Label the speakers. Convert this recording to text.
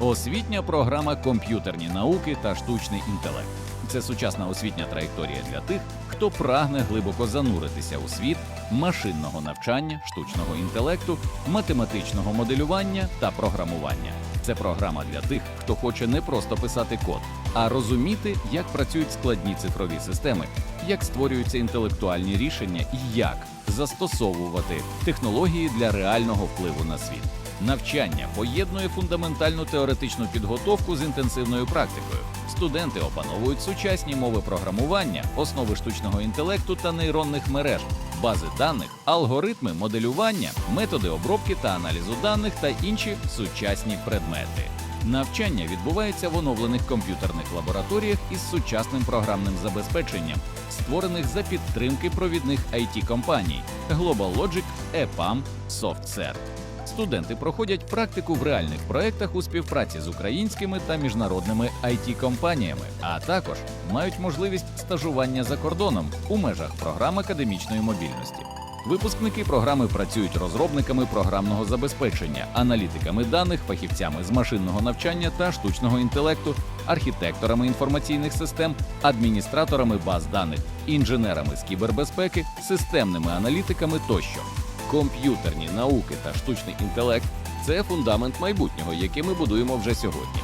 Speaker 1: Освітня програма комп'ютерні науки та штучний інтелект. Це сучасна освітня траєкторія для тих, хто прагне глибоко зануритися у світ машинного навчання, штучного інтелекту, математичного моделювання та програмування. Це програма для тих, хто хоче не просто писати код, а розуміти, як працюють складні цифрові системи, як створюються інтелектуальні рішення і як застосовувати технології для реального впливу на світ. Навчання поєднує фундаментальну теоретичну підготовку з інтенсивною практикою. Студенти опановують сучасні мови програмування, основи штучного інтелекту та нейронних мереж, бази даних, алгоритми моделювання, методи обробки та аналізу даних та інші сучасні предмети. Навчання відбувається в оновлених комп'ютерних лабораторіях із сучасним програмним забезпеченням, створених за підтримки провідних it компаній Global Logic, EPAM, SoftServe. Студенти проходять практику в реальних проєктах у співпраці з українськими та міжнародними it компаніями а також мають можливість стажування за кордоном у межах програм академічної мобільності. Випускники програми працюють розробниками програмного забезпечення, аналітиками даних, фахівцями з машинного навчання та штучного інтелекту, архітекторами інформаційних систем, адміністраторами баз даних, інженерами з кібербезпеки, системними аналітиками тощо. Комп'ютерні науки та штучний інтелект це фундамент майбутнього, який ми будуємо вже сьогодні.